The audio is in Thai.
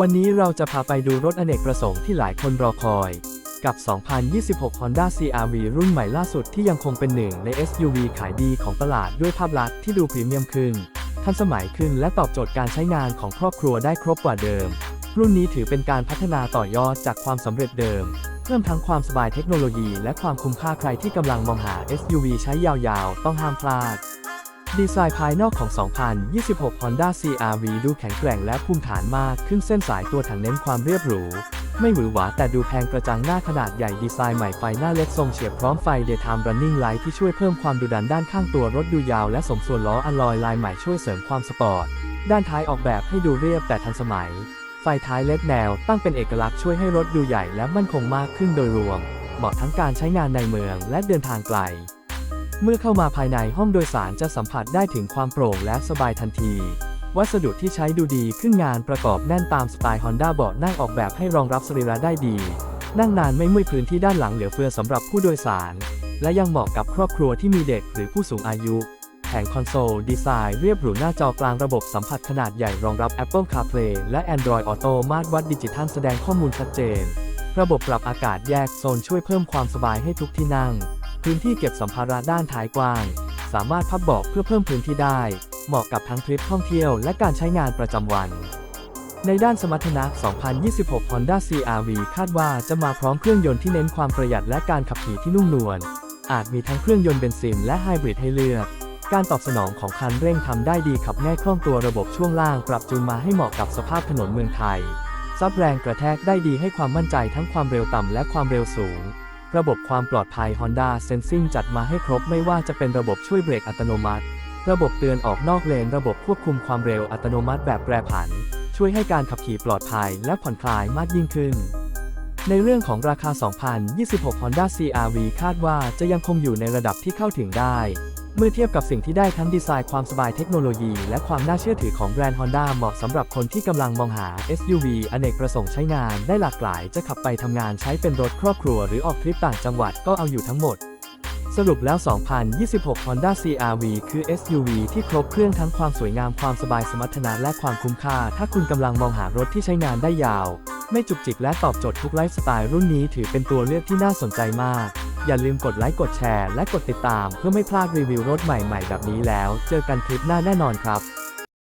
วันนี้เราจะพาไปดูรถอเนกประสงค์ที่หลายคนรอคอย กับ 2026 Honda CR-V รุ่นใหม่ล่าสุดที่ยังคงเป็นหนึ่งใน SUV ขายดีของตลาดด้วยภาพลักษณ์ที่ดูพรีเมียมขึ้น ทันสมัยขึ้นและตอบโจทย์การใช้งานของครอบครัวได้ครบกว่าเดิม รุ่นนี้ถือเป็นการพัฒนาต่อยอดจากความสำเร็จเดิม เพิ่มทั้งความสบายเทคโนโลยีและความคุ้มค่าใครที่กำลังมองหา SUV ใช้ยาวๆ ต้องห้ามพลาด ดีไซน์ภายนอกของ 2026 Honda CR-V ดูแข็งแกร่งและภูมิฐานมากขึ้นเส้นสายตัวถังเน้นความเรียบหรู ไม่หวือหวาแต่ดูแพงกระจังหน้าขนาดใหญ่ดีไซน์ใหม่ไฟหน้าเล็กทรงเฉียบพร้อมไฟ Daytime Running Light ที่ช่วยเพิ่มความดุดันด้านข้างตัวรถดูยาวและสมส่วนล้ออลลอยลายใหม่ช่วยเสริมความสปอร์ต ด้านท้ายออกแบบให้ดูเรียบแต่ทันสมัย ไฟท้ายเล็กแนว ตั้งเป็นเอกลักษณ์ช่วยให้รถดูใหญ่และมั่นคงมากขึ้นโดยรวม เหมาะทั้งการใช้งานในเมืองและเดินทางไกล เมื่อเข้ามาภายในห้องโดยสารจะสัมผัสได้ถึงความโปร่งและสบายทันที วัสดุที่ใช้ดูดีขึ้นงานประกอบแน่นตามสไตล์ Honda เบาะนั่งออกแบบให้รองรับสรีระได้ดี นั่งนานไม่เมื่อยพื้นที่ด้านหลังเหลือเฟือสำหรับผู้โดยสาร และยังเหมาะกับครอบครัวที่มีเด็กหรือผู้สูงอายุแผงคอนโซล ดีไซน์เรียบหรูหน้าจอกลางระบบสัมผัสขนาดใหญ่รองรับ Apple CarPlay และ Android Auto มาตรวัดดิจิทัลแสดงข้อมูลชัดเจน ระบบปรับอากาศแยกโซนช่วยเพิ่มความสบายให้ทุกที่นั่ง พื้นที่เก็บสัมภาระด้านท้ายกว้าง สามารถพับเบาะเพื่อเพิ่มพื้นที่ได้ เหมาะกับทั้งทริปท่องเที่ยวและการใช้งานประจำวัน ในด้านสมรรถนะ 2026 Honda CR-V คาดว่าจะมาพร้อมเครื่องยนต์ที่เน้นความประหยัดและการขับขี่ที่นุ่มนวล อาจมีทั้งเครื่องยนต์เบนซินและไฮบริดให้เลือก การตอบสนองของคันเร่งทำได้ดีขับง่ายคล่องตัวระบบช่วงล่างปรับจูนมาให้เหมาะกับสภาพถนนเมืองไทยซับแรงกระแทกได้ดีให้ความมั่นใจทั้งความเร็วต่ำและความเร็วสูง ระบบความปลอดภัย Honda Sensing จัดมาให้ครบไม่ว่าจะเป็นระบบช่วยเบรกอัตโนมัติ ระบบเตือนออกนอกเลน ระบบควบคุมความเร็วอัตโนมัติแบบแปรผัน ช่วยให้การขับขี่ปลอดภัยและผ่อนคลายมากยิ่งขึ้น ในเรื่องของราคา 2026 Honda CR-V คาดว่าจะยังคงอยู่ในระดับที่เข้าถึงได้ เมื่อเทียบกับสิ่งที่ได้ทั้งดีไซน์ความสบายเทคโนโลยี และความน่าเชื่อถือของแบรนด์ Honda เหมาะสำหรับคนที่กำลังมองหา SUV อเนกประสงค์ใช้งานได้หลากหลาย จะขับไปทำงานใช้เป็นรถครอบครัวหรือออกทริปต่างจังหวัดก็เอาอยู่ทั้งหมด สรุปแล้ว 2026 Honda CR-V คือ SUV ที่ครบเครื่องทั้งความสวยงามความสบายสมรรถนะและความคุ้มค่า ถ้าคุณกำลังมองหารถที่ใช้งานได้ยาว ไม่จุกจิกและตอบโจทย์ทุกไลฟ์สไตล์รุ่นนี้ถือเป็นตัวเลือกที่น่าสนใจมาก อย่าลืมกดไลค์กดแชร์และกดติดตามเพื่อไม่พลาดรีวิวรถใหม่ๆ แบบนี้แล้ว เจอกันคลิปหน้าแน่นอนครับ